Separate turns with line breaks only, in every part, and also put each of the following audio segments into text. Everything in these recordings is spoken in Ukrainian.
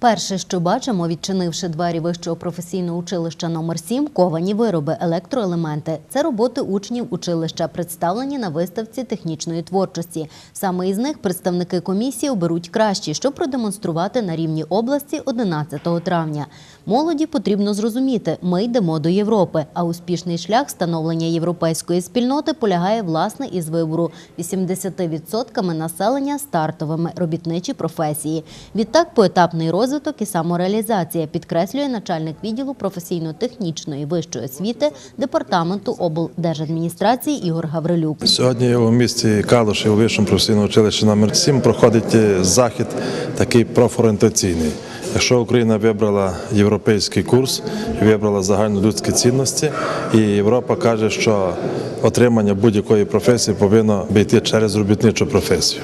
Перше, що бачимо, відчинивши двері вищого професійного училища номер 7 ковані вироби, електроелементи. Це роботи учнів училища, представлені на виставці технічної творчості. Саме із них представники комісії оберуть кращі, щоб продемонструвати на рівні області 11 травня. Молоді потрібно зрозуміти, ми йдемо до Європи, а успішний шлях становлення європейської спільноти полягає власне із вибору 80% населення стартовими робітничі професії. Відтак поетапний розвиток і самореалізація, підкреслює начальник відділу професійно-технічної вищої освіти департаменту облдержадміністрації Ігор Гаврилюк.
Сьогодні у місті Калуші у вищому професійному училищі номер 7 проходить е, захід такий профорієнтаційний. Якщо Україна вибрала європейський курс, вибрала загальнолюдські цінності, і Європа каже, що отримання будь-якої професії повинно йти через робітничу професію.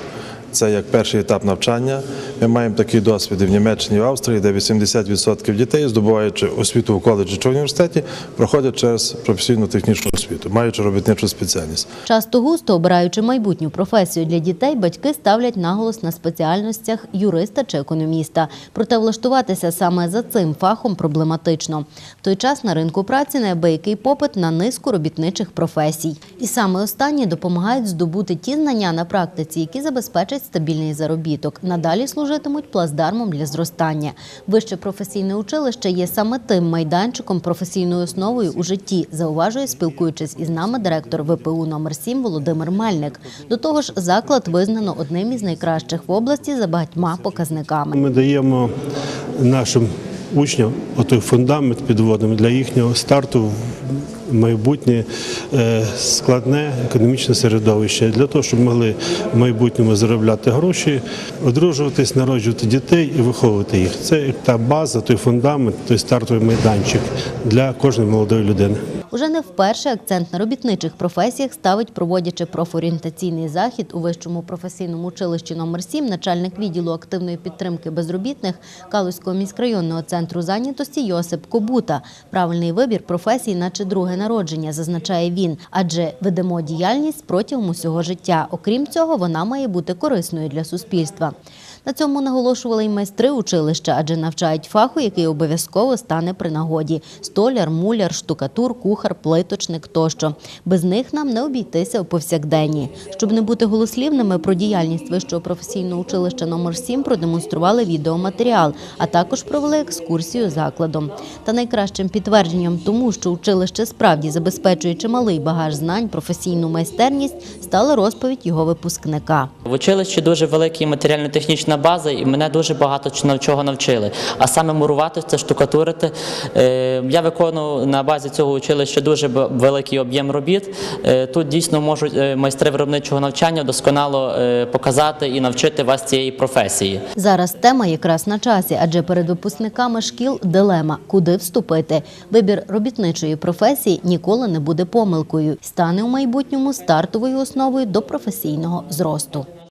Це як перший етап навчання. Ми маємо такий досвід в Німеччині в Австрії, де 80% дітей, здобуваючи освіту в коледжі чи університеті, проходять через професійну технічну освіту, маючи робітничу спеціальність.
Часто густо обираючи майбутню професію для дітей, батьки ставлять наголос на спеціальностях юриста чи економіста. Проте влаштуватися саме за цим фахом проблематично. В той час на ринку праці неабиякий попит на низку робітничих професій. І саме останні допомагають здобути ті знання на практиці, які забезпечать стабільний заробіток. Надалі служитимуть плацдармом для зростання. Вище професійне училище є саме тим майданчиком професійною основою у житті, зауважує, спілкуючись із нами директор ВПУ номер 7 Володимир Мельник. До того ж, заклад визнано одним із найкращих в області за багатьма показниками.
Ми даємо нашим учням отой фундамент підводимо для їхнього старту в майбутнє складне економічне середовище для того, щоб могли в майбутньому заробляти гроші, одружуватись, народжувати дітей і виховувати їх. Це та база, той фундамент, той стартовий майданчик для кожної молодої людини.
Уже не вперше акцент на робітничих професіях ставить, проводячи профорієнтаційний захід у вищому професійному училищі номер 7 начальник відділу активної підтримки безробітних Калузького міськрайонного центру зайнятості Йосип Кобута. Правильний вибір професій, наче друге народження, зазначає він, адже ведемо діяльність протягом усього життя. Окрім цього, вона має бути корисною для суспільства. На цьому наголошували й майстри училища, адже навчають фаху, який обов'язково стане при нагоді: столяр, муляр, штукатур, кухар, плиточник тощо. Без них нам не обійтися у повсякденні. Щоб не бути голослівними про діяльність вищого професійного училища номер 7 продемонстрували відеоматеріал, а також провели екскурсію закладом. Та найкращим підтвердженням тому, що училище справді забезпечує чималий багаж знань, професійну майстерність, стала розповідь його випускника.
В училищі дуже велика матеріально-технічна база, і мене дуже багато чого навчили. А саме мурувати це штукатурити. Е, Я виконую на базі цього училища дуже великий об'єм робіт. Е, Тут дійсно можуть е, майстри виробничого навчання досконало показати і навчити вас цієї професії.
Зараз тема якраз на часі, адже перед випускниками шкіл дилема, вступити. Вибір робітничої професії ніколи не буде помилкою, стане у майбутньому стартовою основою до професійного зросту.